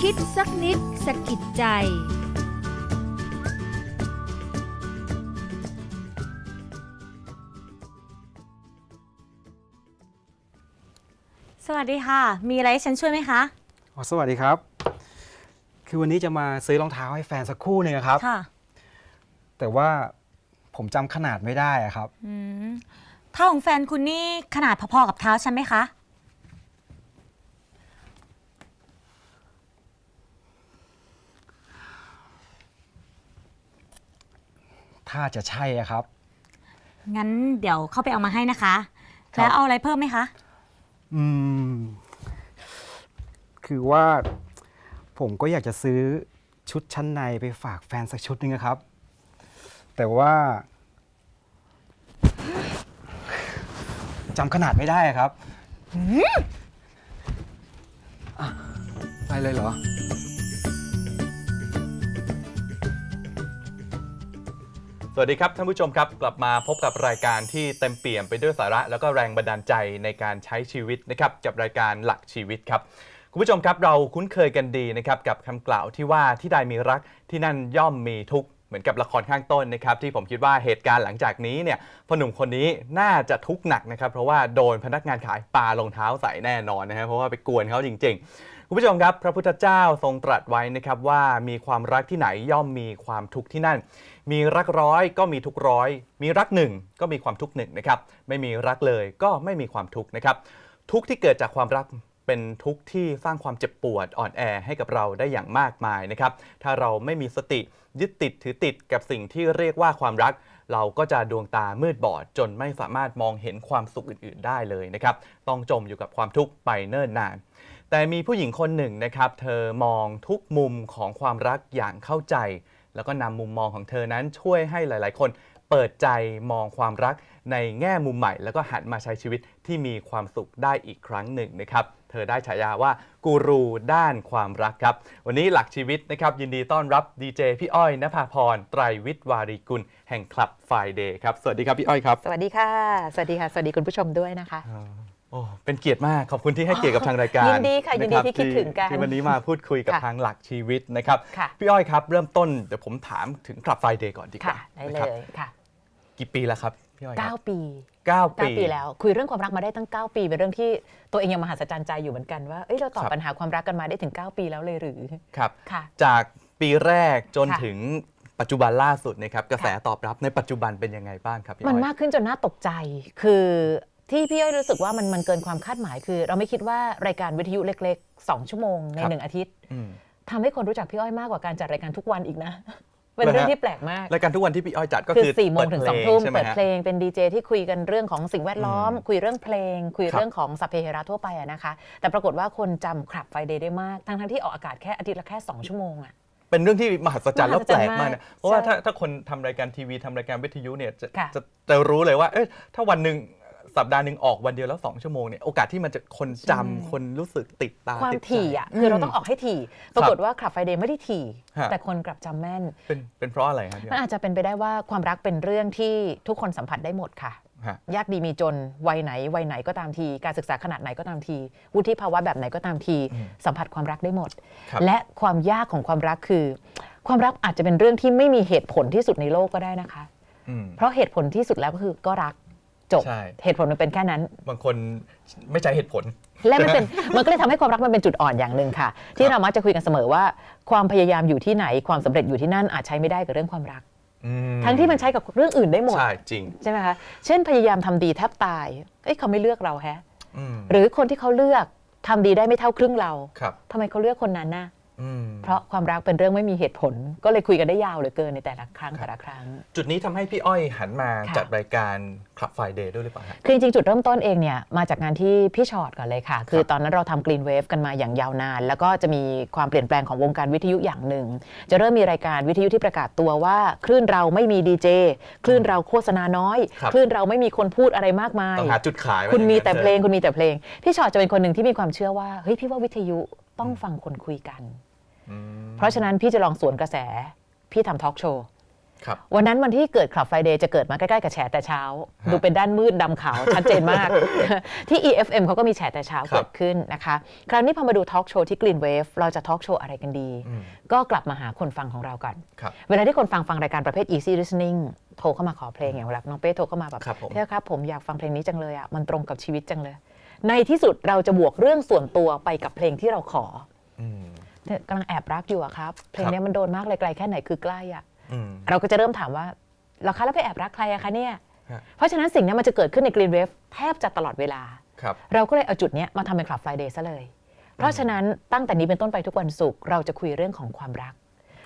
คิดสักนิดสะกิดใจ สวัสดีค่ะ มีอะไรให้ฉันช่วยไหมคะ อ๋อสวัสดีครับ คือวันนี้จะมาซื้อรองเท้าให้แฟนสักคู่หนึ่งอะครับ ค่ะ แต่ว่าผมจำขนาดไม่ได้อะครับ อืมเท้าของแฟนคุณนี่ขนาดพอๆกับเท้าฉันไหมคะ ถ้าจะใช่อะครับ งั้นเดี๋ยวเข้าไปเอามาให้นะคะ ครับ แล้วเอาอะไรเพิ่มไหมคะ อืม คือว่าผมก็อยากจะซื้อชุดชั้นในไปฝากแฟนสักชุดหนึงอะครับ แต่ว่าจำขนาดไม่ได้อะครับอะไปเลยเหรอ สวัสดีครับท่านผู้ชมครับ กลับมาพบกับรายการที่เต็มเปี่ยมไปด้วยสาระ แล้วก็แรงบันดาลใจในการใช้ชีวิตนะครับกับรายการหลักชีวิตครับคุณผู้ชมครับเราคุ้นเคยกันดีนะครับกับคำกล่าวที่ว่าที่ใดมีรักที่นั่นย่อมมีทุกข์เหมือนกับละครข้างต้นนะครับที่ผมคิดว่าเหตุการณ์หลังจากนี้เนี่ยพ่อหนุ่มคนนี้น่าจะทุกข์หนักนะครับเพราะว่าโดนพนักงานขายปลารองเท้าใส่แน่นอนนะฮะเพราะว่าไปกวนเขาจริง ๆคุณผู้ชมครับ พระพุทธเจ้าทรงตรัสไว้นะครับว่ามีความรักที่ไหนย่อมมีความทุกข์ที่นั่น มีรักร้อยก็มีทุกร้อย มีรักหนึ่งก็มีความทุกหนึ่งนะครับ ไม่มีรักเลยก็ไม่มีความทุกนะครับ ทุกที่เกิดจากความรักเป็นทุกข์ที่สร้างความเจ็บปวดอ่อนแอให้กับเราได้อย่างมากมายนะครับ ถ้าเราไม่มีสติยึดติดถือติดกับสิ่งที่เรียกว่าความรัก เราก็จะดวงตามืดบอด จนไม่สามารถมองเห็นความสุขอื่น ๆ ได้เลยนะครับ ต้องจมอยู่กับความทุกข์ไปเนิ่นนาน แต่มีผู้หญิงคนหนึ่งนะครับ เธอมองทุกมุมของความรักอย่างเข้าใจ แล้วก็นำมุมมองของเธอนั้นช่วยให้หลาย ๆ คนเปิดใจมองความรักในแง่มุมใหม่ แล้วก็หันมาใช้ชีวิตที่มีความสุขได้อีกครั้งหนึ่งนะครับเธอได้ฉายาว่ากูรูด้านความรักครับวันนี้หลักชีวิตนะครับยินดีต้อนรับดีเจพี่อ้อยนภาพรไตรวิทย์วารีกุลแห่งคลับไฟเดย์ครับสวัสดีครับพี่อ้อยครับ สวัสดีค่ะ สวัสดีค่ะ สวัสดีคุณผู้ชมด้วยนะคะ โอ้เป็นเกียรติมากขอบคุณที่ให้เกียรติกับทางรายการยินดีค่ะยินดีรับที่คิดถึงกันที่วันนี้มาพูดคุยกับค่ะทางหลักชีวิตนะครับค่ะพี่อ้อยครับ เริ่มต้นเดี๋ยวผมถามถึงคลับไฟเดย์ก่อนดีกค่ะว่าได้นะเลครับยค่ะ กี่ปีแล้วครับพี่อ้อยครับ9ปีเก้าปี9ปีแล้ว คุยเรื่องความรักมาได้ตั้ง 9 ปี เป็นเรื่องที่ตัวเองยังมหัศจรรย์ใจอยู่เหมือนกันว่าเอ้ยเราตอบครับปัญหาความรักกันมาได้ถึง 9 ปีแล้วเลยหรือครับค่ะจากปีแรกจนค่ะถึงปัจจุบันล่าสุดนะครับกระแสตอบรับในปัจจุบันเป็นยังไงบ้างครับพี่อ้มันอยมากขึ้นจนน่าตกใจ คือ ที่พี่อ้อยรู้สึกว่ามันมันเกินความคาดหมายคือ เราไม่คิดว่ารายการวิทยุเล็กๆ 2 ชั่วโมงในหนึ่งอาทิตย์อืมทำให้คนรู้จักพี่อ้อยมากกว่าการจัดรายการทุกวันอีกนะ เป็นเหรอฮะเรื่องที่แปลกมาก รายการทุกวันที่พี่อ้อยจัดก็คืคืออสี่โมงถึงสองปิทุ่มใช่ไหเปิดฮะเพลงเป็นดีเจที่คุยกันเรื่องของสิ่งแวดล้อมอืมคุยเรื่องเพลง คุยครับเรื่องของสัพเพเหระทั่วไปอะนะคะ แต่ปรากฏว่าคนจำคลับไฟเดย์ได้มาก ทั้งทั้งๆที่ออกอากาศแค่อาทิตย์ละแค่2ชั่วโมงอะเป็นเรื่องที่มหัศจรรย์มหัแล้วศแปจรลรย์กมากมานะกเพราะว่าใช่ถ้าถ้าคนทำรายการทีวีทำรายการวิทยุเนี่ยจะค่ะจะจะรู้เลยว่าเอ้ยถ้าวันหนึ่ง สัปดาห์หนึ่งออกวันเดียวแล้วสองชั่วโมงเนี่ยโอกาสที่มันจะคนจำคนรู้สึกติดตาความติดใจ ถี่อะคือเราต้องออกให้ถี่ ปรากฏว่าคลับไฟเดย์ไม่ได้ถี่ ฮะ แต่คนกลับจำแม่น เป็นเป็นเพราะอะไรครับพี่มันอ้อยอาจจะเป็นไปได้ว่าความรักเป็นเรื่องที่ทุกคนสัมผัสได้หมดค่ะ ฮะ ยากดีมีจนวัยไหนวัยไหนก็ตามที การศึกษาขนาดไหนก็ตามที วุฒิภาวะแบบไหนก็ตามที อืมสัมผัสความรักได้หมด ครับ และความยากของความรักคือ ความรักอาจจะเป็นเรื่องที่ไม่มีเหตุผลที่สุดในโลกก็ได้นะคะ อืม เพราะเหตุผลที่สุดแล้วก็คือก็รัก จบ ใช่ เหตุผลมันเป็นแค่นั้น บางคนไม่ใช้เหตุผล และมันเป็น มันก็เลยทำให้ความรักมันเป็นจุดอ่อนอย่างหนึ่งค่ะ ที่เรามักจะคุยกันเสมอว่า ความพยายามอยู่ที่ไหนความสำเร็จอยู่ที่นั่นอาจใช้ไม่ได้กับเรื่องความรัก อืทั้งที่มันใช้กับเรื่องอื่นได้หมด ใช่จริงใช่ไหมคะเช่นพยายามทำดีแทบตายเอ้ยเขาไม่เลือกเราแฮะ อืมหรือคนที่เขาเลือกทำดีได้ไม่เท่าครึ่งเราครับ ทำไมเขาเลือกคนนั้นน่ะอืม เพราะความรักเป็นเรื่องไม่มีเหตุผล ก็เลยคุยกันได้ยาวเหลือเกินในแต่ละครั้งแต่ละครั้ง จุดนี้ทำให้พี่อ้อยหันมาค่ะจัดรายการคลับไฟเดย์ด้วยหรือเปล่าฮะคือจริงๆ จุดเริ่มต้นเองเนี่ยมาจากงานที่พี่ชอตก่อนเลยค่ะ คือครับตอนนั้นเราทำ Green Wave กันมาอย่างยาวนาน แล้วก็จะมีความเปลี่ยนแปลงของวงการวิทยุอย่างหนึ่ง จะเริ่มมีรายการวิทยุที่ประกาศตัวว่า คลื่นเราไม่มีดีเจคลื่นเราโฆษณาน้อยครับคลื่นเราไม่มีคนพูดอะไรมากมายต้องหาจุดขายไว้คุณมีอย่างนั้นแต่เพลงถอะคุณมีแต่เพลง พี่ชอตจะเป็นคนหนึ่งที่มีความเชื่อว่าเฮ้ยพี่ว่าวิทยุต้องฟังคนคุยกันอืม เพราะฉะนั้นพี่จะลองสวนกระแส พี่ทำทอล์กโชว์ครับวันนั้นวันที่เกิดคลับไฟเดย์จะเกิดมาใกล้ ๆ กับแฉแต่เช้าฮะดูเป็นด้านมืดดำขาว ชัดเจนมาก ที่ EFM เขาก็มีแฉแต่เช้าครับเกิดขึ้นนะคะ คราวนี้พอมาดูทอล์กโชว์ที่ Green Wave เราจะทอล์กโชว์อะไรกันดีอืมก็กลับมาหาคนฟังของเราก่อนครับเวลาที่คนฟังฟังรายการประเภท easy listening โทรเข้ามาขอเพลงอย่างเวลาน้องเป้โทรเข้ามาแบบครับผมเพี่ครับผมอยากฟังเพลงนี้จังเลยอะมันตรงกับชีวิตจังเลย ในที่สุดเราจะบวกเรื่องส่วนตัวไปกับเพลงที่เราขออืมเนี่ย กำลังแอบรักอยู่อะครับ เพลงครับเนี้ยมันโดนมากเลยไกลแค่ไหนคือใกล้อะอืมเราก็จะเริ่มถามว่าเราคะแล้วไปแอบรักใครอะคะเนี่ยฮะเพราะฉะนั้นสิ่งเนี้ยมันจะเกิดขึ้นใน Green Wave แทบจะตลอดเวลาครับเราก็เลยเอาจุดเนี้ยมาทำเป็น Club Friday ซะเลย เพราะฉะนั้นตั้งแต่นี้เป็นต้นไปทุกวันศุกร์เราจะคุยเรื่องของความรัก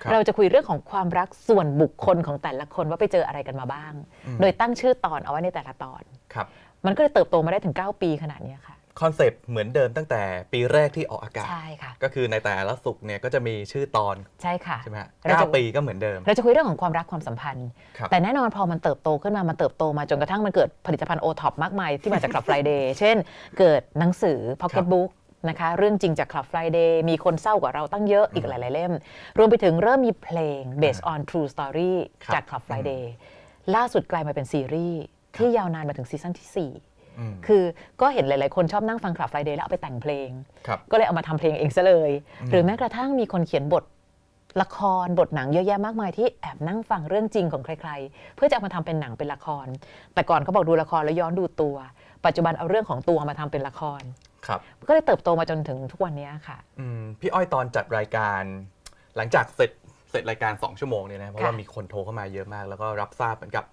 ครับเราจะคุยเรื่องของความรักส่วนบุคคลของแต่ละคนว่าไปเจออะไรกันมาบ้างอืมโดยตั้งชื่อตอนเอาไว้ในแต่ละตอนครับมันก็เลยเติบโตมาได้ถึง 9 ปีขนาดเนี้ยค่ะ คอนเซปต์เหมือนเดิมตั้งแต่ปีแรกที่ออกอากาศ ใช่ค่ะ ก็คือในแต่ละสุกร์เนี่ยก็จะมีชื่อตอนใช่ค่ะ ใช่ไหมฮะเราจะเก้าปีก็เหมือนเดิม เราจะคุยเรื่องของความรักความสัมพันธ์ ครับ แต่แน่นอนพอมันเติบโตขึ้นมา มันเติบโตมาจนกระทั่งมันเกิดผลิตภัณฑ์โอท็อปมากมายที่มาจาก Club Friday เช่น เกิดหนังสือ Pocket Book นะคะ เรื่องจริงจาก Club Friday มีคนเศร้ากว่าเราตั้งเยอะอีกหลาย ๆ เล่ม รวมไปถึงเริ่มมีเพลง based on true story ครับจาก Club Friday ล่าสุดกลายมาเป็นซีรีส์ที่ยาวนานมาถึงซีซั่นที่อืม4 คือก็เห็นหลาย ๆ คนชอบนั่งฟัง Club Friday แล้วเอาไปแต่งเพลงครับก็เลยเอามาทำเพลงเองซะเลย หรือแม้กระทั่งมีคนเขียนบทละครบทหนังเยอะแยะมากมายที่แอบนั่งฟังเรื่องจริงของใคร ๆ เพื่อจะเอามาทำเป็นหนังเป็นละคร แต่ก่อนเขาบอกดูละครแล้วย้อนดูตัว ปัจจุบันเอาเรื่องของตัวมาทำเป็นละครครับก็เลยเติบโตมาจนถึงทุกวันนี้ค่ะอืมพี่อ้อยตอนจัดรายการ หลังจากเสร็จเสร็จรายการ 2 ชั่วโมงเนี่ยนะเพราะว่ามีคนโทรเข้ามาเยอะมาก แล้วก็รับทราบเหมือนกับ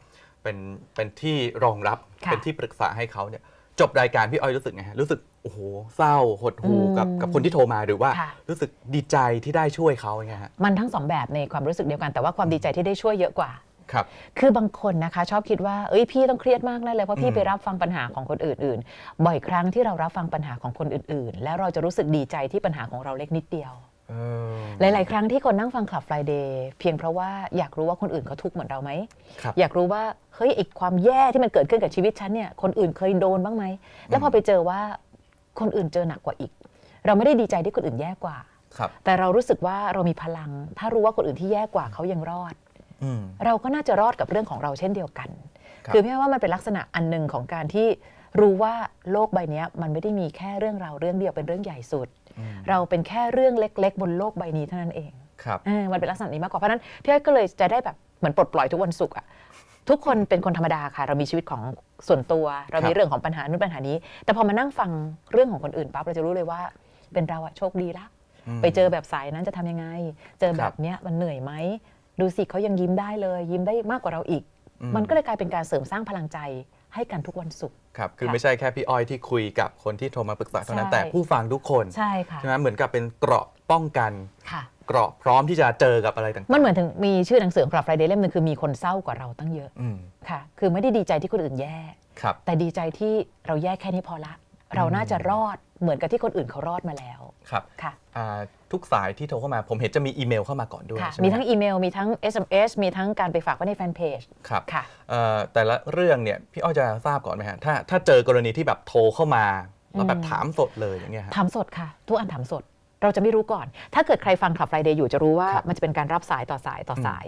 เป็นเป็นที่รองรับค่ะ เป็นที่ปรึกษาให้เขาเนี่ยจบรายการพี่อ้อยรู้สึกไงฮะรู้สึกโอ้โหเศร้าหดหู่อืมกับกับคนที่โทรมาหรือว่าค่ะ รู้สึกดีใจที่ได้ช่วยเขาไงฮะมันทั้งสองแบบในความรู้สึกเดียวกันแต่ว่าความดีใจที่ได้ช่วยเยอะกว่า ครับ คือบางคนนะคะ ชอบคิดว่าเอ้ยพี่ต้องเครียดมากแน่เลยเพราะพี่อืม ไปรับฟังปัญหาของคนอื่น ๆ บ่อยครั้งที่เรารับฟังปัญหาของคนอื่น ๆ แล้วเราจะรู้สึกดีใจที่ปัญหาของเราเล็กนิดเดียวเออ หลาย ๆ ครั้งที่คนนั่งฟังคลับ Friday เพียงเพราะว่าอยากรู้ว่าคนอื่นเขาทุกข์เหมือนเราไหม ครับ อยากรู้ว่าเฮ้ยไอ้ความแย่ที่มันเกิดขึ้นกับชีวิตฉันเนี่ยคนอื่นเคยโดนบ้างไหม แล้วพอไปเจอว่าคนอื่นเจอหนักกว่าอีก เราไม่ได้ดีใจที่คนอื่นแย่กว่า ครับ แต่เรารู้สึกว่าเรามีพลัง ถ้ารู้ว่าคนอื่นที่แย่กว่าเขายังรอด อืม เราก็น่าจะรอดกับเรื่องของเราเช่นเดียวกัน ครับ คือพี่ว่ามันเป็นลักษณะอันหนึ่งของการที่รู้ว่าโลกใบเนี้ยมันไม่ได้มีแค่เรื่องราวเรื่องเดียวเป็นเรื่องใหญ่สุดอืม เราเป็นแค่เรื่องเล็ก ๆ บนโลกใบนี้เท่านั้นเองครับเออมันเป็นลักษณะนี้มากกว่าเพราะฉะนั้นพี่อ้อยก็เลยจะได้แบบเหมือนปลดปล่อยทุกวันศุกร์อะทุกคนเป็นคนธรรมดาค่ะ เรามีชีวิตของส่วนตัว เรามีครับเรื่องของปัญหานู้นปัญหานี้ แต่พอมานั่งฟังเรื่องของคนอื่นปั๊บเราจะรู้เลยว่า เป็นเราอะโชคดีละมไปเจอแบบสายนั้นจะทำยังไง เจอคแบรับบเนี้ยมันเหนื่อยไหมดูสิเขายังยิ้มได้เลย ยิ้มได้มากกว่าเราอีกอืมันก็เลยกลายเป็นการเสริมสร้างพลังใจให้กันทุกวันศุกร์ ครับ คือค่ะไม่ใช่แค่พี่อ้อยที่คุยกับคนที่โทรมาปรึกษาเท่านั้น ใช่ แต่ผู้ฟังทุกคนใช่ค่ะใช่ไหมเหมือนกับเป็นเกราะป้องกัน ค่ะ เกราะพร้อมที่จะเจอกับอะไรต่างๆมันเหมือนถึงมีชื่อหนังสือของ Club Friday เล่มหนึงคือมีคนเศร้ากว่าเราตั้งเยอะอืมค่ะ คือไม่ได้ดีใจที่คนอื่นแย่ ครับ แต่ดีใจที่เราแย่แค่นี้พอละ เราน่าจะรอดเหมือนกับที่คนอื่นเขารอดมาแล้วครับค่ะ อ่าทุกสายที่โทรเข้ามา ผมเห็นจะมีอีเมลเข้ามาก่อนด้วยค่ะใช่ไหมมีทั้งฮะอีเมล มีทั้ง SMS มีทั้งการไปฝากไว้ในแฟนเพจ ครับค่ะ เอ่อแต่ละเรื่องเนี่ยพี่อ้อยจะทราบก่อนไหมฮะถ้าถ้าเจอกรณีที่แบบโทรเข้ามาแล้วแบบถามสดเลยอย่างเงี้ยฮะ ถามสดค่ะ ทุกอันถามสด เราจะไม่รู้ก่อน ถ้าเกิดใครฟัง Club Friday อยู่จะรู้ว่าครับ มันจะเป็นการรับสายต่อสายต่อสาย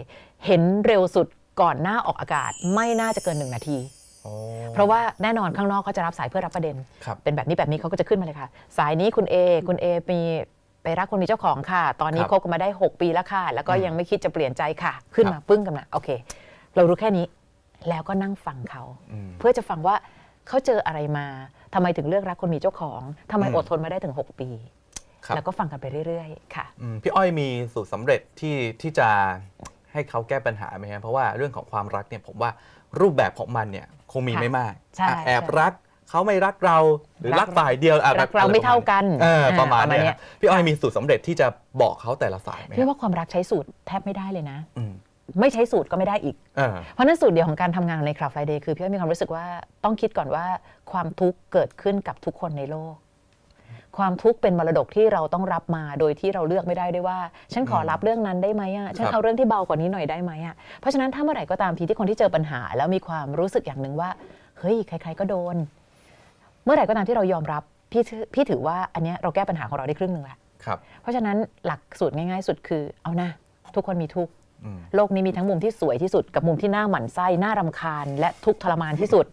เห็นเร็วสุดก่อนหน้าออกอากาศไม่น่าจะเกินหนึ่งนาที โอ้เพราะว่าแน่นอนข้างนอกเขาจะรับสายเพื่อรับประเด็น ครับ เป็นแบบนี้แบบนี้เขาก็จะขึ้นมาเลยค่ะ สายนี้คุณ A คุณ A มี ไปรักคนมีเจ้าของค่ะ ตอนนี้ครับคบกันมาได้ 6 ปีแล้วค่ะ แล้วก็อืมยังไม่คิดจะเปลี่ยนใจค่ะ ขึ้นครัมาบปึ้งกันมาโอเค เรารู้แค่นี้แล้วก็นั่งฟังเขาอืมเพื่อจะฟังว่าเขาเจออะไรมาทำไมถึงเลือกรักคนมีเจ้าของทำไมอืมอดทนมาได้ถึง 6 ปีครับแล้วก็ฟังกันไปเรื่อยๆ ค่ะอืมพี่อ้อยมีสูตรสำเร็จที่ที่จะให้ให้เขาแก้ปัญหาไหมครับเพราะว่าเรื่องของความรักเนี่ยผมว่ารูปแบบของมันเนี่ยคงมีค่ะไม่มากใช่อะแอบใช่รัก เขาไม่รักเราหรือรัรักก ฝ่ายเดียวอะรักเราไม่เท่ากันเอออ่าประมาณประมาณเนี้เนี้ย ยพี่อ้อยมีสูตรสำเร็จที่จะบอกเขาแต่ละฝ่ายไหมพี่ครับว่าความรักใช้สูตรแทบไม่ได้เลยนะ อืมไม่ใช้สูตรก็ไม่ได้อีกเออเพราะฉะนั้นสูตรเดียวของการทำงานในคลับไฟเดย์คือพี่อ้อยมีความรู้สึกว่าต้องคิดก่อนว่าความทุกข์เกิดขึ้นกับทุกคนในโลก ความทุกข์เป็นมรดกที่เราต้องรับมาโดยที่เราเลือกไม่ได้ด้วยว่า ฉันขอรับเรื่องนั้นได้ไหมอะฉันครับ เอาเรื่องที่เบากว่านี้หน่อยได้ไหมอะเพราะฉะนั้นถ้าเมื่อไหร่ก็ตามทีที่คนที่เจอปัญหา แล้วมีความรู้สึกอย่างหนึ่งว่าเฮ้ยใคร ๆก็โดนเมื่อไหร่ก็ตามที่เรายอมรับพี่ถือพี่ถือว่าอันเนี้ยเราแก้ปัญหาของเราได้ครึ่งหนึ่งแล้วครับเพราะฉะนั้นหลักสูตรง่าย ๆ สุดคือเอานะทุกคนมีทุกข์อืมโลกนี้มีทั้งมุมที่สวยที่สุดกับมุมที่น่าหมั่นไส้น่ารำคาญ และทุกข์ทรมานที่สุด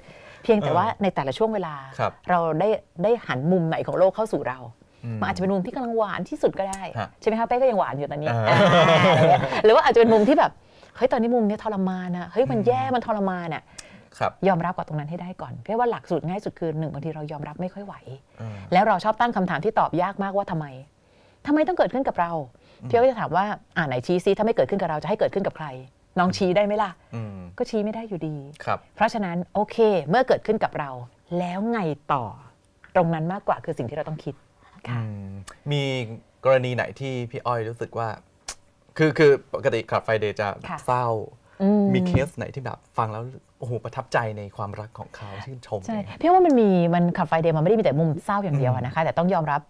เพียงแต่ว่าในแต่ละช่วงเวลาครับเราได้ได้หันมุมไหนของโลกเข้าสู่เราอืมมันอาจจะเป็นมุมที่กำลังหวานที่สุดก็ได้ฮะใช่ไหมคะเป้ก็ยังหวานอยู่ตอนนี้อ่าอ่าหรือว่าอาจจะเป็นมุมที่แบบเฮ้ยตอนนี้มุมเนี้ยทรมานนะเฮ้ยมันแย่มันทรมานอะครับ ยอมรับกับตรงนั้นให้ได้ก่อนเพราะว่าหลักสูตรง่ายสุดคือหนึ่งบางทีเรายอมรับไม่ค่อยไหวเออแล้วเราชอบตั้งคำถามที่ตอบยากมากว่าทำไมทำไมต้องเกิดขึ้นกับเราพี่ก็จะถามว่าอ่าไหนชี้ซิถ้าไม่เกิดขึ้นกับเราจะให้เกิดขึ้นกับใคร น้องชี้ได้ไหมล่ะอืมก็ชี้ไม่ได้อยู่ดีครับเพราะฉะนั้นโอเค เมื่อเกิดขึ้นกับเรา แล้วไงต่อ ตรงนั้นมากกว่าคือสิ่งที่เราต้องคิดค่ะอืมมีกรณีไหนที่พี่อ้อยรู้สึกว่า คือคือปกติคลับไฟเดย์จะค่ะเศร้าอืมีเคสไหนที่แบบฟังแล้วโอ้โหประทับใจในความรักของเขาชื่นชมใช่เลยพี่ว่ามันมีมันขับไฟเดย์มันไม่ได้มีแต่มุมเศร้าอย่างเดียวอะนะคะ แต่ต้องยอมรับ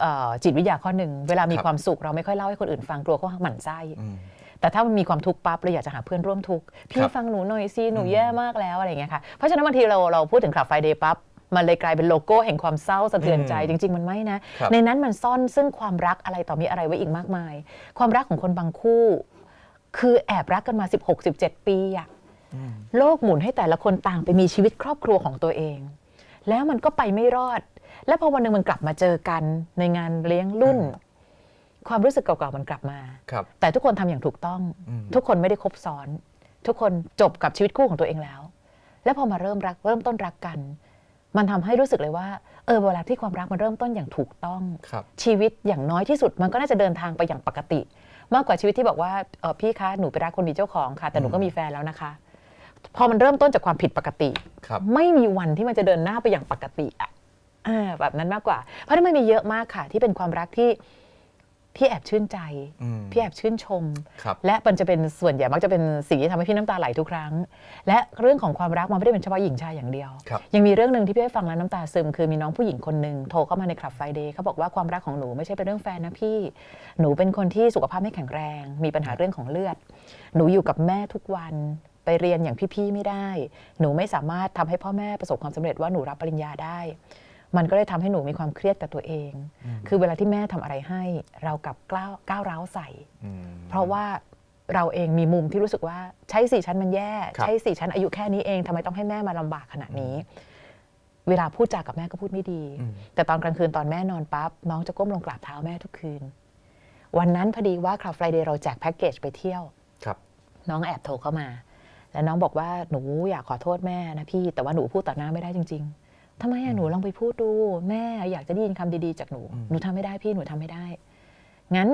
เอ่อจิตวิทยาข้อหนึ่งเวลามีครับ ความสุขเราไม่ค่อยเล่าให้คนอื่นฟังกลัวเขาหมั่นไส้ อืม แต่ถ้ามันมีความทุกข์ปั๊บเราอยากจะหาเพื่อนร่วมทุกข์พี่ครับฟังหนูหน่อยสิหนูอืม แย่มากแล้วอะไรอย่างเงี้ยค่ะเพราะฉะนั้นบางทีเราเราพูดถึงคลับไฟเดย์ปั๊บมันเลยกลายเป็นโลโก้แห่งความเศร้าสะเทือนใจจริง ๆ มันไม่นะ ครับ ในนั้นมันซ่อนซึ่งความรักอะไรต่อมีอะไรไว้อีกมากมาย ความรักของคนบางคู่ คือแอบรักกันมา 16-17 ปีอะอืม โลกหมุนให้แต่ละคนต่างไปมีชีวิตครอบครัวของตัวเอง แล้วมันก็ไปไม่รอด และพอวันหนึ่งมันกลับมาเจอกันในงานเลี้ยงรุ่น ความรู้สึกเก่าๆมันกลับมาครับแต่ทุกคนทำอย่างถูกต้องอืมทุกคนไม่ได้คบซ้อน ทุกคนจบกับชีวิตคู่ของตัวเองแล้ว แล้วพอมาเริ่มรักเริ่มต้นรักกัน มันทำให้รู้สึกเลยว่าเออเวลาที่ความรักมันเริ่มต้นอย่างถูกต้องครับชีวิตอย่างน้อยที่สุดมันก็น่าจะเดินทางไปอย่างปกติ มากกว่าชีวิตที่บอกว่าเออพี่คะหนูไปรักคนมีเจ้าของค่ะ แต่หนูก็มีแฟนแล้วนะคะ พอมันเริ่มต้นจากความผิดปกติ ครับ ไม่มีวันที่มันจะเดินหน้าไปอย่างปกติอะอ่าแบบนั้นมากกว่า เพราะฉะนั้นมันมีเยอะมากค่ะ ที่เป็นความรักที่พี่แอบชื่นใจ อืมพี่แอบชื่นชม ครับ และมันจะเป็นส่วนใหญ่มักจะเป็นสิ่งที่ทำให้พี่น้ำตาไหลทุกครั้ง และเรื่องของความรักมันไม่ได้เป็นเฉพาะหญิงชายอย่างเดียว ครับ ยังมีเรื่องหนึ่งที่พี่ให้ฟังแล้วน้ำตาซึมคือมีน้องผู้หญิงคนหนึ่งโทรเข้ามาในคลับไฟเดย์เขาบอกว่าความรักของหนูไม่ใช่เป็นเรื่องแฟนนะพี่ หนูเป็นคนที่สุขภาพไม่แข็งแรง มีปัญหาเรื่องของเลือด หนูอยู่กับแม่ทุกวัน ไปเรียนอย่างพี่ๆไม่ได้ หนูไม่สามารถทำให้พ่อแม่ประสบความสำเร็จว่าหนูรับปริญญาได้ มันก็เลยทำให้หนูมีความเครียดกับตัวเอง คือเวลาที่แม่ทำอะไรให้เรากลับก้าวก้าวร้าวใส่อืมเพราะว่าเราเองมีมุมที่รู้สึกว่าใช่สิฉันมันแย่ครับใช่สิฉันอายุแค่นี้เองทำไมต้องให้แม่มาลำบากขนาดนี้ เวลาพูดจากับแม่ก็พูดไม่ดีอืมแต่ตอนกลางคืนตอนแม่นอนปั๊บน้องจะก้มลงกราบเท้าแม่ทุกคืน วันนั้นพอดีว่าคลับไฟเดย์เราแจกแพ็กเกจไปเที่ยวครับน้องแอบโทรเข้ามา แล้วน้องบอกว่าหนูอยากขอโทษแม่นะพี่ แต่ว่าหนูพูดต่อหน้าไม่ได้จริง ๆทำไมอะหนูลองไปพูดดู แม่อยากจะได้ยินคำดีๆจากหนูอืมหนูทำไม่ได้พี่หนูทำไม่ได้ งั้น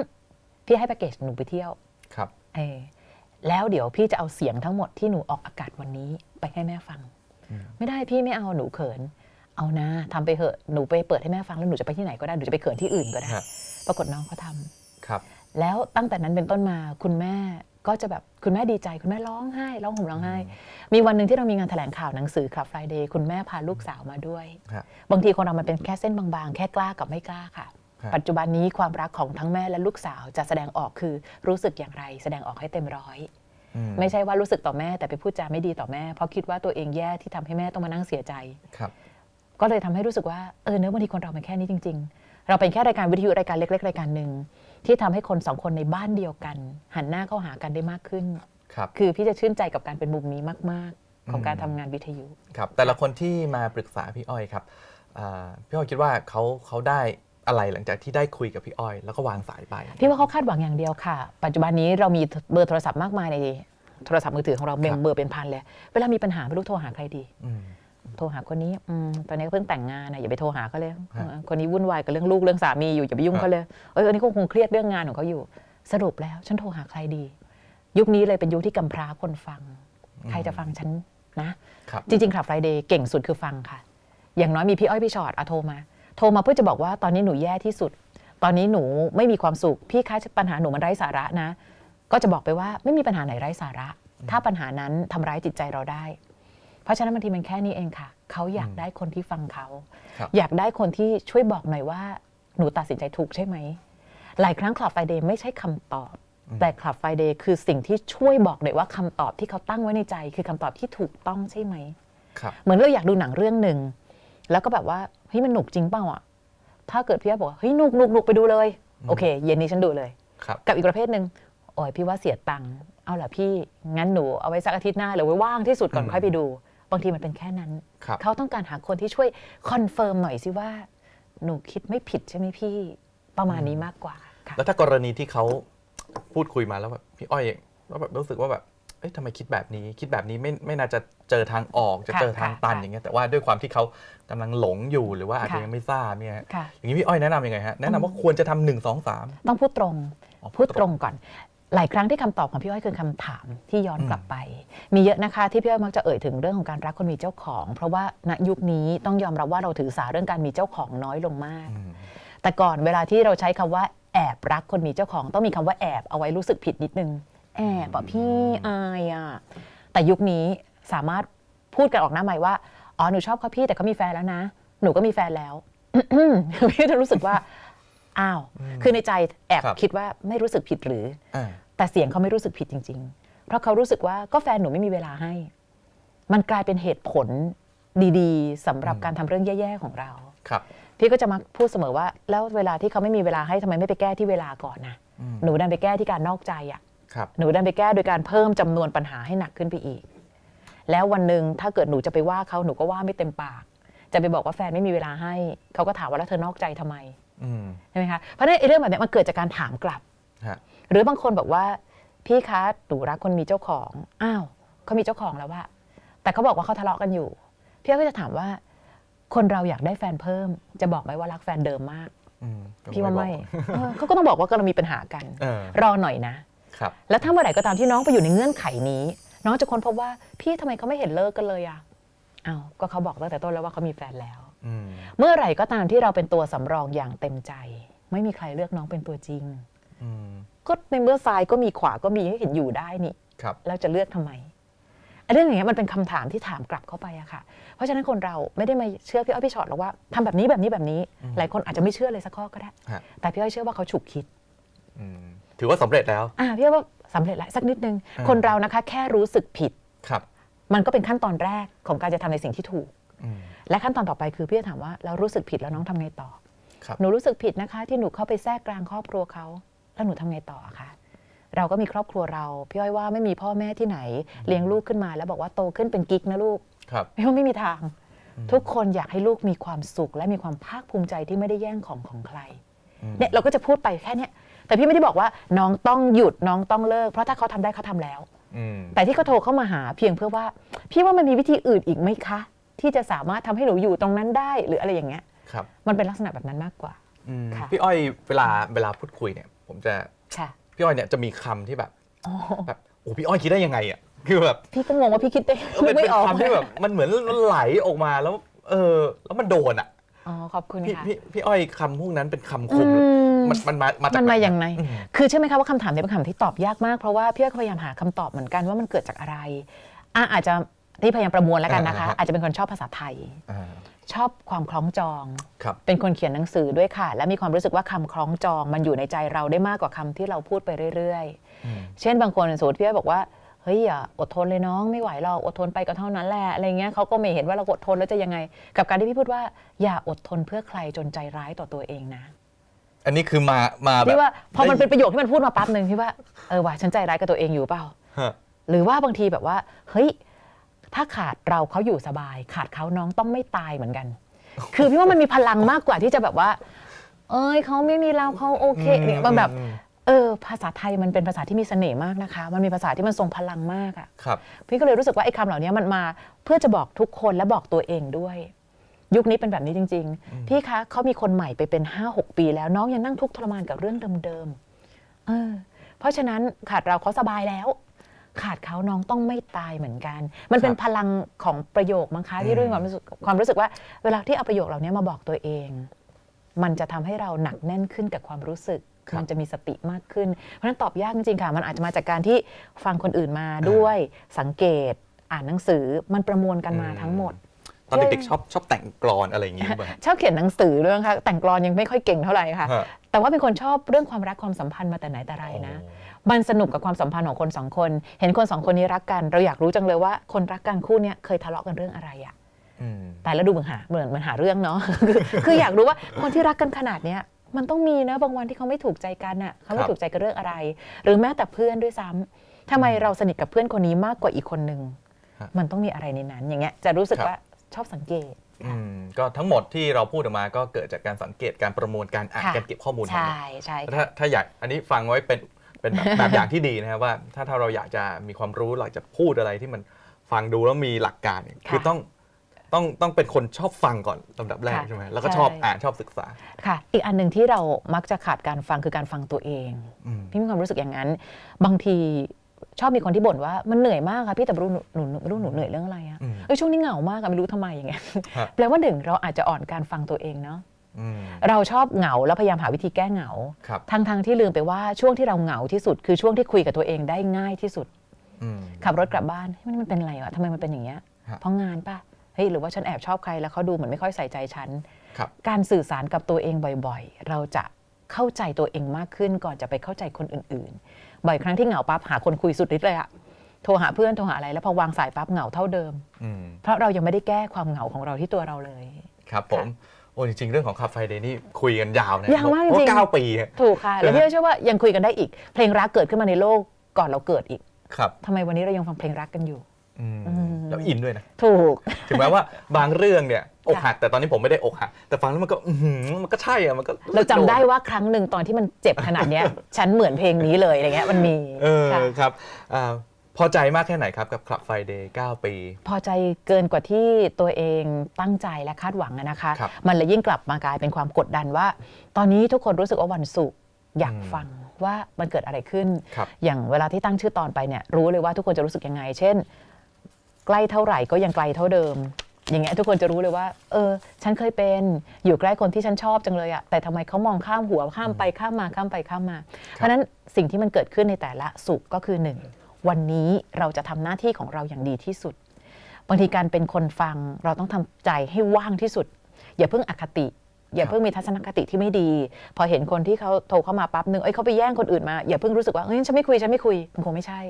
พี่ให้แพ็กเกจหนูไปเที่ยว ครับ เออแล้วเดี๋ยวพี่จะเอาเสียงทั้งหมดที่หนูออกอากาศวันนี้ไปให้แม่ฟัง อืม ไม่ได้พี่ไม่เอาหนูเขิน เอานะทำไปเถอะหนูไปเปิดให้แม่ฟังแล้วหนูจะไปที่ไหนก็ได้หนูจะไปเขินที่อื่นก็ได้ ฮะปรากฏน้องเขาทำครับ แล้วตั้งแต่นั้นเป็นต้นมาคุณแม่ ก็จะแบบคุณแม่ดีใจ คุณแม่ร้องไห้ร้องห่มร้องไห้ มีวันหนึ่งที่เรามีงานแถลงข่าวหนังสือครับ Friday คุณแม่พาลูกสาวมาด้วยฮะบางทีคนเรามันเป็นแค่เส้นบางๆ แค่กล้ากับไม่กล้าค่ะครับปัจจุบันนี้ความรักของทั้งแม่และลูกสาวจะแสดงออกคือรู้สึกอย่างไร แสดงออกให้เต็มร้อยอืไม่ใช่ว่ารู้สึกต่อแม่แต่ไปพูดจาไม่ดีต่อแม่ เพราะคิดว่าตัวเองแย่ที่ทำให้แม่ต้องมานั่งเสียใจครับก็เลยทำให้รู้สึกว่าเออเนื้อบางทีคนเราเป็นแค่นี้จริง ๆ เราเป็นแค่รายการวิทยุรายการเล็ก ๆ รายการหนึ่ง ที่ทำให้คนสองคนในบ้านเดียวกัน หันหน้าเข้าหากันได้มากขึ้นครับคือพี่จะชื่นใจกับการเป็นมุมนี้มาก ๆ ของอืมการทำงานวิทยุครับ แต่ละคนที่มาปรึกษาพี่อ้อยครับอ่าพี่อ้อยคิดว่าเขาเขาได้อะไรหลังจากที่ได้คุยกับพี่อ้อย แล้วก็วางสายไป พี่ว่าเขาคาดหวังอย่างเดียวค่ะ ปัจจุบันนี้เรามีเบอร์โทรศัพท์มากมายในโทรศัพท์มือถือของเราเบครับเบอร์เป็นพันเลย เวลามีปัญหาไม่รู้โทรหาใครดีอืม โทรหาคนนี้อืมตอนนี้ก็เพิ่งแต่งงานนะอย่าไปโทรหาเขาเลยฮะ เออคนนี้วุ่นวายกับเรื่องลูกเรื่องสามีอยู่อย่าไปยุ่งฮะเขาเลยเอออันนี้ก็คงเครียดเรื่องงานของเขาอยู่ สรุปแล้ว ฉันโทรหาใครดี ยุคนี้เลยเป็นยุคที่กำพร้าคนฟัง ใครจะฟังฉันนะ ครับ จริงๆขับไฟเดย์เก่งสุดคือฟังค่ะ อย่างน้อยมีพี่อ้อยพี่ชอตอะโทรมา โทรมาเพื่อจะบอกว่าตอนนี้หนูแย่ที่สุด ตอนนี้หนูไม่มีความสุข พี่คะปัญหาหนูมันไร้สาระนะ ก็จะบอกไปว่าไม่มีปัญหาไหนไร้สาระ ถ้าปัญหานั้นทำร้ายจิตใจเราได้เพ ราะฉะนั้นบางทีมันแค่นี้เองค่ะ เขาอยากได้คนที่ฟังเขา ครับ อยากได้คนที่ช่วยบอกหน่อยว่าหนูตัดสินใจถูกใช่ไหม หลายครั้งคลับไฟเดย์ไม่ใช่คำตอบ แต่คลับไฟเดย์คือสิ่งที่ช่วยบอกหน่อยว่าคำตอบที่เขาตั้งไว้ในใจ คือคำตอบที่ถูกต้องใช่ไหม ครับ เหมือนเราอยากดูหนังเรื่องหนึ่งแล้วก็แบบว่าเฮ้ยมันหนุกจริงเปล่าอะ ถ้าเกิดพี่อ้อยบอกว่าเฮ้ยหนุกหนุกหนุกไปดูเลย โอเค เย็นนี้ฉันดูเลย ครับ กับอีกประเภทหนึ่งโอ้ยพี่ว่าเสียตังค์เอาล่ะพี่งั้นหนูเอาไว้สักอาทิตย์หน้าหรือไว้ว่างที่สุดก่อนอืม ค่อยไปดู บางทีมันเป็นแค่นั้นครับเขาต้องการหาคนที่ช่วยคอนเฟิร์มหน่อยสิว่า หนูคิดไม่ผิดใช่ไหมพี่ประมาณนี้มากกว่าค่ะแล้วถ้ากรณีที่เขาพูดคุยมาแล้วแบบพี่อ้อยแล้วแบบรู้สึกว่าแบบเอ้ยทำไมคิดแบบนี้ คิดแบบนี้ไม่ไม่น่าจะเจอทางออก จะค่ะเจอทางตันค่ะอย่างเงี้ยแต่ว่าด้วยความที่เขากำลังหลงอยู่หรือว่าอาจจะค่ะยังไม่ทราบเนี่ยค่ะอย่างนี้พี่อ้อยแนะนำยังไงฮะแนะนำว่าควรจะทำหนึ่งสองสามต้องพูดตรงอ๋อพูพูดดตรงตรงก่อน หลายครั้งที่คำตอบของพี่อ้อยคือคำถามที่ย้อนกลับไป มีเยอะนะคะที่พี่อ้อยมักจะเอ่ยถึงเรื่องของการรักคนมีเจ้าของ เพราะว่าณยุคนี้ต้องยอมรับว่าเราถือสาเรื่องการมีเจ้าของน้อยลงมากอืมแต่ก่อนเวลาที่เราใช้คำว่าแอบรักคนมีเจ้าของ ต้องมีคำว่าแอบเอาไว้รู้สึกผิดนิดนึง แอบอะพี่อายอะแต่ยุคนี้สามารถพูดกันออกหน้าใหม่ว่าอ๋อหนูชอบเขาพี่แต่เขามีแฟนแล้วนะ หนูก็มีแฟนแล้วพี่จะรู้สึกว่า อ้าว คือในใจแอบครับ คิดว่าไม่รู้สึกผิดหรือ อ่า แต่เสียงเขาไม่รู้สึกผิดจริง ๆ เพราะเขารู้สึกว่าก็แฟนหนูไม่มีเวลาให้ มันกลายเป็นเหตุผลดีๆสำหรับการทำเรื่องแย่ๆของเรา ครับ พี่ก็จะมักพูดเสมอว่า แล้วเวลาที่เขาไม่มีเวลาให้ทำไมไม่ไปแก้ที่เวลาก่อนนะอืม หนูดันไปแก้ที่การนอกใจอะ ครับ หนูดันไปแก้โดยการเพิ่มจำนวนปัญหาให้หนักขึ้นไปอีก แล้ววันหนึ่งถ้าเกิดหนูจะไปว่าเขาหนูก็ว่าไม่เต็มปาก จะไปบอกว่าแฟนไม่มีเวลาให้ เขาก็ถามว่าแล้วเธอนอกใจทำไมอืม ใช่ไหมคะเพราะฉะนั้นไอ้เรื่องแบบเนี้ยมันเกิดจากการถามกลับฮะหรือบางคนบอกว่า พี่คะหนูรักคนมีเจ้าของอ้าวเขามีเจ้าของแล้วว่า แต่เขาบอกว่าเขาทะเลาะกันอยู่ พี่ก็จะถามว่า คนเราอยากได้แฟนเพิ่ม จะบอกไหมว่ารักแฟนเดิมมากอืมพี่ว่าไม่บอกเออเขาก็ต้องบอกว่ากำลังมีปัญหากันเออรอหน่อยนะครับแล้วถ้าเมื่อไหร่ก็ตามที่น้องไปอยู่ในเงื่อนไขนี้ น้องจะค้นพบว่าพี่ทำไมเขาไม่เห็นเลิกกันเลยอะอ้าวก็เขาบอกตั้งแต่ต้นแล้วว่าเขามีแฟนแล้วอืม เมื่อไหร่ก็ตามที่เราเป็นตัวสำรองอย่างเต็มใจ ไม่มีใครเลือกน้องเป็นตัวจริงอืมก็ในเมื่อซ้ายก็มีขวาก็มีให้เห็นอยู่ได้นี่ครับแล้วจะเลือกทำไมไอ้เรื่องอย่างเงี้ยมันเป็นคำถามที่ถามกลับเข้าไปอะค่ะ เพราะฉะนั้นคนเราไม่ได้มาเชื่อพี่อ้อยพี่ชอตหรอกว่าทำแบบนี้แบบนี้แบบนี้ หลายคนอาจจะไม่เชื่อเลยสักข้อก็ได้ฮะแต่พี่อ้อยเชื่อว่าเขาฉุกคิดอืมถือว่าสำเร็จแล้วอ่าพี่อ้อยว่าสำเร็จแล้วสักนิดนึงอ่าคนเรานะคะ แค่รู้สึกผิดครับ มันก็เป็นขั้นตอนแรกของการจะทำในสิ่งที่ถูกอืม และขั้นตอนต่อไปคือพี่จะถามว่าแล้วรู้สึกผิดแล้วน้องทำไงต่อครับหนูรู้สึกผิดนะคะ ที่หนูเข้าไปแทรกกลางครอบครัวเขาแล้วหนูทำไงต่ออะคะเราก็มีครอบครัวเราพี่อ้อยว่าไม่มีพ่อแม่ที่ไหน เลี้ยงลูกขึ้นมา แล้วบอกว่าโตขึ้นเป็นกิ๊กนะลูกครับพี่ว่าไม่มีทาง ทุกคนอยากให้ลูกมีความสุข และมีความภาคภูมิใจที่ไม่ได้แย่งของของใครอืมเนี่ยเราก็จะพูดไปแค่เนี้ยแต่พี่ไม่ได้บอกว่าน้องต้องหยุดน้องต้องเลิก เพราะถ้าเขาทำได้เขาทำแล้วอืมแต่ที่เขาโทรเข้ามาหาเพียงเพื่อว่า พี่ว่ามันมีวิธีอื่นอีกไหมคะ ที่จะสามารถทำให้หนูอยู่ตรงนั้นได้หรืออะไรอย่างเงี้ยครับมันเป็นลักษณะแบบนั้นมากกว่าอืมค่ะพี่อ้อยเวลาเวลาพูดคุยเนี่ย ผมจะค่ะพี่อ้อยเนี่ยจะมีคำที่แบบอ๋อแบบโอ้พี่อ้อยคิดได้ยังไงอะคือแบบพี่ก็งงว่าพี่คิดได้เออเป็นไม่เป็นออกคำที่แบบมันเหมือนไหลออกมาแล้ว เออ แล้วมันโดนอะอ๋อขอบคุณพี่ค่ะพี่พี่อ้อยคำพวกนั้นเป็นคำคอืมมมันมันมามาจากมันมาหอย่างไรอืมคือเชื่อไหมคะว่าคำถามนี้เป็นคำถามที่ตอบยากมากเพราะว่าพี่อ้อยก็พยายามหาคำตอบเหมือนกันว่ามันเกิดจากอะไรอะอาจจะ ที่พยายามประมวลแล้วกันนะคะอ่าฮะอาจจะเป็นคนชอบภาษาไทยอ่าชอบความคล้องจองครับเป็นคนเขียนหนังสือด้วยค่ะ และมีความรู้สึกว่าคำคล้องจอง มันอยู่ในใจเราได้มากกว่าคำที่เราพูดไปเรื่อยอืมๆเช่นบางคนสมมติพี่อ้อยบอกว่าเฮ้ยอย่าอดทนเลยน้องไม่ไหวหรอกอดทนไปก็เท่านั้นแหละอะไรเงี้ยเขาก็ไม่เห็นว่าเราอดทนแล้วจะยังไง กับการที่พี่พูดว่า อย่าอดทนเพื่อใครจนใจร้ายต่อตัวเองนะ อันนี้คือมามาแบบพี่ว่าพอมันเป็นประโยคที่มันพูดมาปั๊บหนึ่งพี่ว่าเออว่ะฉันใจร้ายกับตัวเองอยู่เปล่าฮะหรือว่าบางทีแบบว่าเฮ้ย ถ้าขาดเราเขาอยู่สบาย ขาดเขาน้องต้องไม่ตายเหมือนกัน คือพี่ว่ามันมีพลังมากกว่าที่จะแบบว่า เอ้ยเขาไม่มีเราเขาโอเคเนี่ยมันแบบอืมเออภาษาไทยมันเป็นภาษาที่มีเสน่ห์มากนะคะ มันมีภาษาที่มันทรงพลังมากอะครับพี่ก็เลยรู้สึกว่าไอ้คำเหล่านี้มันมาเพื่อจะบอกทุกคนและบอกตัวเองด้วย ยุคนี้เป็นแบบนี้จริง ๆ พี่คะเขามีคนใหม่ไปเป็น 5 6 ปีแล้วน้องยังนั่งทุกข์ทรมานกับเรื่องเดิมๆเออเพราะฉะนั้นขาดเราเขาสบายแล้ว ขาดเขาน้องต้องไม่ตายเหมือนกัน มันเป็นพลังของประโยคมั้งคะที่อืมด้วยความรู้สึกความรู้สึกว่า เวลาที่เอาประโยคเหล่านี้มาบอกตัวเอง มันจะทำให้เราหนักแน่นขึ้นกับความรู้สึกมันจะมีสติมากขึ้น เพราะฉะนั้นตอบยากจริงๆค่ะ มันอาจจะมาจากการที่ฟังคนอื่นมาด้วยสังเกต อ่านหนังสือมันประมวลกันมาทั้งหมดตอนเด็กๆชอบชอบแต่งกลอนอะไรอย่างงี้ป่ะชอบเขียนหนังสือเรื่องค่ะแต่งกลอนยังไม่ค่อยเก่งเท่าไหร่ค่ะฮะแต่ว่าเป็นคนชอบเรื่องความรักความสัมพันธ์มาแต่ไหนแต่ไรนะ มันสนุกกับความสัมพันธ์ของคนสองคน เห็นคนสองคนนี้รักกัน เราอยากรู้จังเลยว่าคนรักกันคู่เนี้ยเคยทะเลาะกันเรื่องอะไรอะอืมแต่แล้วดูเหมือนหาเหมือนมันหาเรื่องเนาะคือคืออยากรู้ว่าคนที่รักกันขนาดเนี้ยมันต้องมีนะบางวันที่เขาไม่ถูกใจกันน่ะเขาไม่ครับถูกใจกันเรื่องอะไร หรือแม้แต่เพื่อนด้วยซ้ำทำไมเราสนิทกับเพื่อนคนนี้มากกว่าอีกคนนึงฮะมันต้องมีอะไรในนั้น อย่างเงี้ยจะรู้สึกครับว่าชอบสังเกตอืมก็ทั้งหมดที่เราพูดออกมาก็เกิดจากการสังเกตการประมวลการอ่านค่ะการเก็บข้อมูลทั้งหมดใช่ใช่ถ้าถ้าอยากอันนี้ฟังไว้เป็น เป็นแบบแบบอย่างที่ดีนะครับว่าถ้าถ้าเราอยากจะมีความรู้เราอยากจะพูดอะไรที่มันฟังดูแล้วมีหลักการเนี่ยคือต้องต้องต้องเป็นคนชอบฟังก่อนลำดับแรกค่ะใช่ไหมแล้วก็ใช่ชอบอ่านชอบศึกษาค่ะ อีกอันหนึ่งที่เรามักจะขาดการฟังคือการฟังตัวเอง อืม พี่มีความรู้สึกอย่างนั้น บางทีชอบมีคนที่บ่นว่ามันเหนื่อยมากค่ะพี่แต่ไม่รู้หนูหนูไม่รู้หนูเหนื่อยเรื่องอะไรอะอืมเอ้ยช่วงนี้เหงามากอะไม่รู้ทำไมอย่างเงี้ยฮะ แปลว่าหนึ่งเราอาจจะอ่อนการฟังตัวเองเนาะอืม เราชอบเหงาแล้วพยายามหาวิธีแก้เหงาครับทั้งทงๆที่ลืมไปว่าช่วงที่เราเหงาที่สุด คือช่วงที่คุยกับตัวเองได้ง่ายที่สุดอืมขับรถกลับบ้านเฮ้ยมันมันเป็นอะไรวะทำไมมันเป็นอย่างเงี้ยฮะเพราะงานปะเฮ้ยหรือว่าฉันแอบชอบใครแล้วเขาดูเหมือนไม่ค่อยใส่ใจฉันครับการสื่อสารกับตัวเองบ่อยๆ เราจะเข้าใจตัวเองมากขึ้นก่อนจะไปเข้าใจคนอื่นๆ บ่อยครั้งที่เหงาปั๊บหาคนคุยสุดฤทธิ์เลยอะโทรหาเพื่อนโทรหาอะไรแล้วพอวางสายปั๊บเหงาเท่าเดิมอืมเพราะเรายังไม่ได้แก้ความเหงาของเราที่ตัวเราเลย ครับผม โอ้จริงๆ เรื่องของคาเฟ่เดย์นี่คุยกันยาวนะยาวมากจริงๆเพะเก้าปีอะถูกค่ะ แล้วนะฮะพี่ก็เชื่อว่ายังคุยกันได้อีก เพลงรักเกิดขึ้นมาในโลกก่อนเราเกิดอีกครับทำไมวันนี้เรายังฟังเพลงรักกันอยู่ อืมอืม แล้วอินด้วยนะ ถูก ถึงแม้ว่าบางเรื่องเนี่ยอกค่ะหักแต่ตอนนี้ผมไม่ได้อกหักแต่ฟังแล้วมันก็อื้อหือมันก็ใช่อะมันก็เราจำได้ว่าครั้งหนึ่งตอนที่มันเจ็บขนาดเนี้ย ฉันเหมือนเพลงนี้เลยอะไรเงี้ยมันมีเออค่ะ ครับอ่า พอใจมากแค่ไหนครับกับ Club Friday 9ปี พอใจเกินกว่าที่ตัวเองตั้งใจและคาดหวังอะนะคะ ครับ มันเลยยิ่งกลับมากลายเป็นความกดดันว่า ตอนนี้ทุกคนรู้สึกว่าวันศุกร์อยากอืมฟังว่ามันเกิดอะไรขึ้น ครับ อย่างเวลาที่ตั้งชื่อตอนไปเนี่ยรู้เลยว่าทุกคนจะรู้สึกยังไง เช่น ใกล้เท่าไหร่ก็ยังไกลเท่าเดิม อย่างเงี้ยทุกคนจะรู้เลยว่า เออ ฉันเคยเป็นอยู่ใกล้คนที่ฉันชอบจังเลยอะแต่ทำไมเขามองข้ามหัวข้ามไปข้ามมาข้ามไปข้ามมา เพราะฉะนั้นสิ่งที่มันเกิดขึ้นในแต่ละสุขก็คือหนึ่ง วันนี้เราจะทำหน้าที่ของเราอย่างดีที่สุด บางทีการเป็นคนฟังเราต้องทำใจให้ว่างที่สุด อย่าเพิ่งอคติ อย่าเพิ่งมีทัศนคติที่ไม่ดี พอเห็นคนที่เขาโทรเข้ามาปั๊บนึงเอ้ยเขาไปแย่งคนอื่นมาอย่าเพิ่งรู้สึกว่าเฮ้ยฉันไม่คุยฉันไม่คุยมันคงไม่ใช่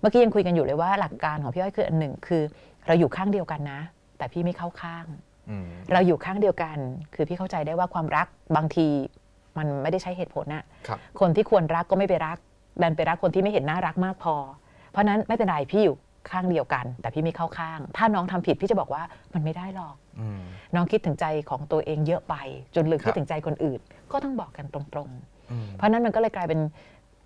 เมื่อกี้ยังคุยกันอยู่เลยว่าหลักการของพี่อ้อยคืออันหนึ่งคือ เราอยู่ข้างเดียวกันนะ แต่พี่ไม่เข้าข้างอืมเราอยู่ข้างเดียวกัน คือพี่เข้าใจได้ว่าความรักบางทีมันไม่ได้ใช้เหตุผลน่ะครับคนที่ควรรักก็ไม่ไปรักดันไปรักคนที่ไม่เห็นน่ารักมากพอ เพราะฉะนั้นไม่เป็นไรพี่อยู่ข้างเดียวกัน แต่พี่ไม่เข้าข้าง ถ้าน้องทำผิดพี่จะบอกว่ามันไม่ได้หรอกอืมน้องคิดถึงใจของตัวเองเยอะไป จนลืมครับคิดถึงใจคนอื่น ก็ต้องบอกกันตรงอืมๆเพราะฉะนั้นมันก็เลยกลายเป็น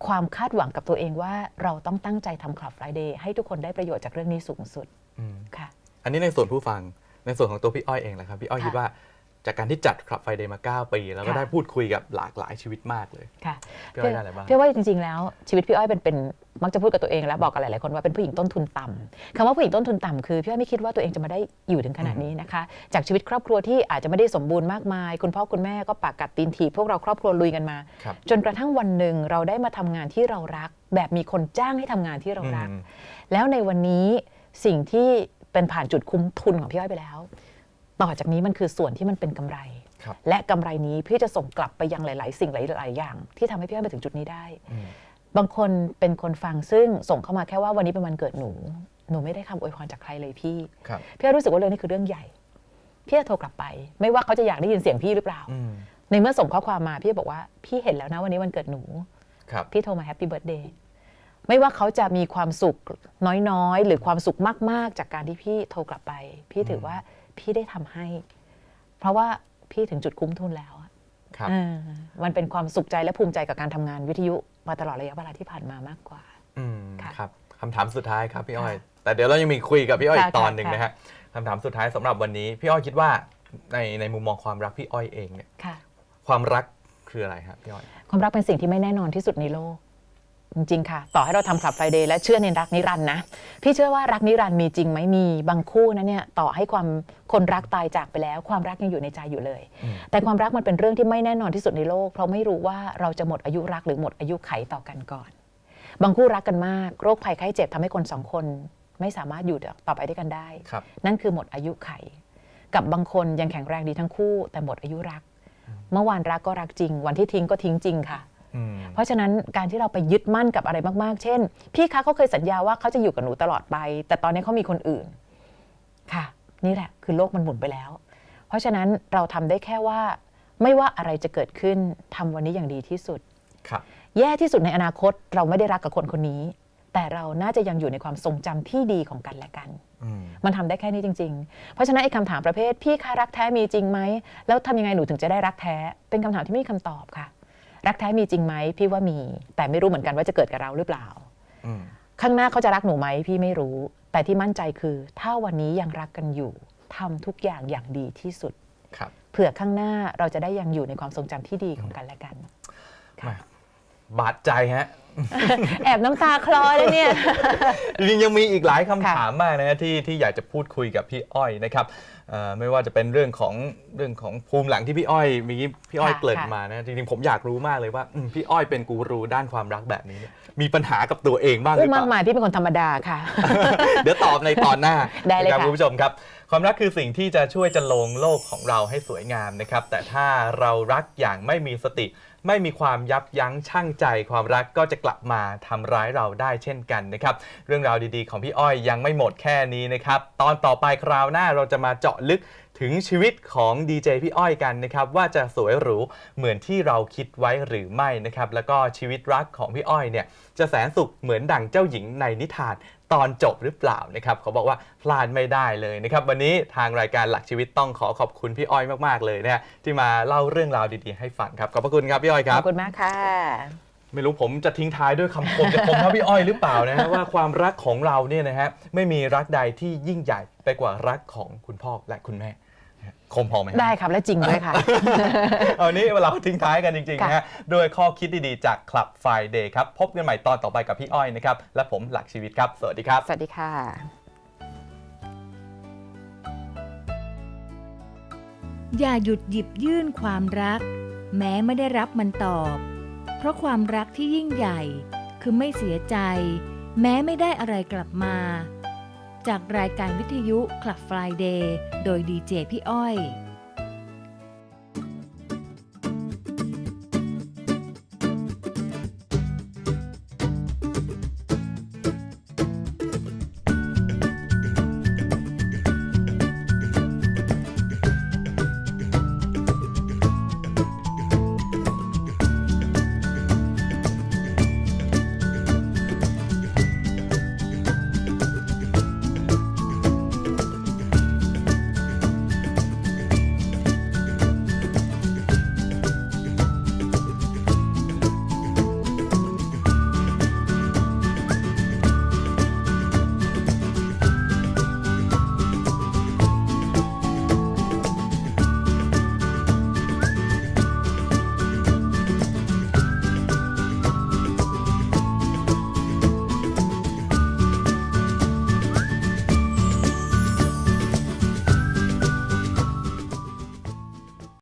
ความคาดหวังกับตัวเองว่าเราต้องตั้งใจทำคลับ Friday ให้ทุกคนได้ประโยชน์จากเรื่องนี้สูงสุดอืมค่ะ อันนี้ในส่วนผู้ฟังในส่วนของตัวพี่อ้อยเองแหละครับพี่อ้อยค่ะคิดว่า จากการที่จัด Club Friday มา 9 ปี แล้วก็ค่ะ ได้พูดคุยกับหลากหลายชีวิตมากเลยค่ะ พี่อ้อยได้อะไรบ้าง พี่ว่าจริงๆ แล้วชีวิตพี่อ้อยเป็นเป็นมักจะพูดกับตัวเองและบอกกับหลายๆคนว่าเป็นผู้หญิงต้นทุนต่ำคำว่าผู้หญิงต้นทุนต่ำคือพี่อ้อยไม่คิดว่าตัวเองจะมาได้อยู่ถึงขนาดนี้นะคะ จากชีวิตครอบครัวที่อาจจะไม่ได้สมบูรณ์มากมาย คุณพ่อคุณแม่ก็ปากกัดตีนถีบพวกเราครอบครัวลุยกันมา ครับ จนกระทั่งวันหนึ่งเราได้มาทำงานที่เรารัก แบบมีคนจ้างให้ทำงานที่เรารัก อืม แล้วในวันนี้สิ่งที่เป็นผ่านจุดคุ้มทุนของพี่อ้อยไปแล้ว ต่อจากนี้มันคือส่วนที่มันเป็นกำไรครับและกำไรนี้พี่จะส่งกลับไปยังหลาย ๆ สิ่งหลาย ๆ อย่าง ที่ทำให้พี่อ้อยมาถึงจุดนี้ได้อืมบางคนเป็นคนฟังซึ่งส่งเข้ามาแค่ว่าวันนี้เป็นวันเกิดหนู หนูไม่ได้คำอวยพรจากใครเลยพี่ครับพี่อ้อยรู้สึกว่าเรื่องนี้คือเรื่องใหญ่ พี่จะโทรกลับไป ไม่ว่าเขาจะอยากได้ยินเสียงพี่หรือเปล่าอืมในเมื่อส่งข้อความมาพี่บอกว่าพี่เห็นแล้วนะวันนี้วันเกิดหนูครับพี่โทรมาแฮปปี้เบิร์ดเดย์ไม่ว่าเขาจะมีความสุขน้อยๆ หรือความสุขมากๆ จากการที่พี่โทรกลับไป พี่ถือว่า พี่ได้ทำให้ เพราะว่าพี่ถึงจุดคุ้มทุนแล้วอะครับเออมันเป็นความสุขใจและภูมิใจกับการทำงานวิทยุมาตลอดระยะเวลาที่ผ่านมามากกว่าอืมค่ะครับคำถามสุดท้ายครับพี่อ้อยค่ะแต่เดี๋ยวเรายังมีคุยกับพี่อ้อยอีค่ะกตอนหนึ่งค่ะนะฮะคำถามสุดท้ายสำหรับวันนี้ พี่อ้อยคิดว่าในในมุมมองความรักพี่อ้อยเองเนี่ยค่ะความรักคืออะไรครับพี่อ้อย ความรักเป็นสิ่งที่ไม่แน่นอนที่สุดในโลก จริง ๆ ค่ะ ต่อให้เราทำคลับไฟเดย์และเชื่อในรักนิรันดร์นะ พี่เชื่อว่ารักนิรันดร์มีจริงไหมมีบางคู่นะเนี่ยต่อให้ความคนรักตายจากไปแล้ว ความรักยังอยู่ในใจอยู่เลย แต่ความรักมันเป็นเรื่องที่ไม่แน่นอนที่สุดในโลก เพราะไม่รู้ว่าเราจะหมดอายุรักหรือหมดอายุไขต่อกันก่อน บางคู่รักกันมาก โรคภัยไข้เจ็บทำให้คนสองคน ไม่สามารถอยู่ต่อไปด้วยกันได้ครับนั่นคือหมดอายุไข กับบางคนยังแข็งแรงดีทั้งคู่ แต่หมดอายุรัก เมื่อวานรักก็รักจริง วันที่ทิ้งก็ทิ้งจริงค่ะอืม เพราะฉะนั้นการที่เราไปยึดมั่นกับอะไรมากๆ เช่น พี่คะเขาเคยสัญญาว่าเขาจะอยู่กับหนูตลอดไป แต่ตอนนี้เขามีคนอื่น ค่ะ นี่แหละ คือโลกมันหมุนไปแล้ว เพราะฉะนั้นเราทำได้แค่ว่า ไม่ว่าอะไรจะเกิดขึ้นทำวันนี้อย่างดีที่สุดครับแย่ที่สุดในอนาคตเราไม่ได้รักกับคนคนนี้ แต่เราน่าจะยังอยู่ในความทรงจำที่ดีของกันและกันอืมมันทำได้แค่นี้จริง ๆ เพราะฉะนั้นไอ้คำถามประเภทพี่คะรักแท้มีจริงไหมแล้วทำยังไงหนูถึงจะได้รักแท้ เป็นคำถามที่ไม่มีคำตอบค่ะ รักแท้มีจริงไหมพี่ว่ามี แต่ไม่รู้เหมือนกันว่าจะเกิดกับเราหรือเปล่าอืมข้างหน้าเขาจะรักหนูไหมพี่ไม่รู้ แต่ที่มั่นใจคือ ถ้าวันนี้ยังรักกันอยู่ทำทุกอย่างอย่างดีที่สุดครับเผื่อข้างหน้าเราจะได้ยังอยู่ในความทรงจำที่ดีของกันและกันแหม่บาดใจฮะ แอบน้ำตาคลอเลยเนี่ย จริงๆยังมีอีกหลายคำค่ะถามมากนะฮะที่ที่อยากจะพูดคุยกับพี่อ้อยนะครับเอ่อไม่ว่าจะเป็นเรื่องของเรื่องของภูมิหลังที่พี่อ้อยมีพี่อ้อยค่ะเกริ่นค่ะ มานะจริงๆผมอยากรู้มากเลยว่าอืมพี่อ้อยเป็นกูรูด้านความรักแบบนี้เนี่ยมีปัญหากับตัวเองบ้างหพูรืดอเปมากล่า มายที่เป็นคนธรรมดาค่ะ เดี๋ยวตอบในตอนหน้าได้เลยนรับค่ะ คุณผู้ชมครับ ความรักคือสิ่งที่จะช่วยจะลงโลกของเราให้สวยงามนะครับ แต่ถ้าเรารักอย่างไม่มีสติ ไม่มีความยับยั้งชั่งใจความรักก็จะกลับมาทำร้ายเราได้เช่นกันนะครับ เรื่องราวดีๆ ของพี่อ้อยยังไม่หมดแค่นี้นะครับ ตอนต่อไปคราวหน้าเราจะมาเจาะลึกถึงชีวิตของดีเจพี่อ้อยกันนะครับ ว่าจะสวยหรูเหมือนที่เราคิดไว้หรือไม่นะครับ แล้วก็ชีวิตรักของพี่อ้อยเนี่ยจะแสนสุขเหมือนดั่งเจ้าหญิงในนิทาน ตอนจบหรือเปล่านะครับเขาบอกว่าพลาดไม่ได้เลยนะครับวันนี้ทางรายการหลักชีวิตต้องขอขอบคุณพี่อ้อยมากๆเลยนะฮะที่มาเล่าเรื่องราวดีๆให้ฟังครับขอบพระคุณครับพี่อ้อยคขรัอบบคุณมากค่ะ ไม่รู้ผมจะทิ้งท้ายด้วยคำคมจะคมเท่าพี่อ้อยหรือเปล่านะฮะว่าความรักของเราเนี่ยนะฮะไม่มีรักใดที่ยิ่งใหญ่ไปกว่ารักของคุณพ่อและคุณแม่นะฮะ คมพอไหมฮะได้ครับและจริงด้วยค่ะ เอาวันนี้เราทิ้งท้ายกันจริงๆนะฮะด้วยข้อคิดดีๆจาก Club Friday ครับ พบกันใหม่ตอนต่อไปกับพี่อ้อยนะครับ และผมหลักชีวิตครับ สวัสดีครับ สวัสดีค่ะอย่าหยุดหยิบยื่นความรัก แม้ไม่ได้รับมันตอบ เพราะความรักที่ยิ่งใหญ่ คือไม่เสียใจ แม้ไม่ได้อะไรกลับมา จากรายการวิทยุ Club Friday โดยดีเจพี่อ้อย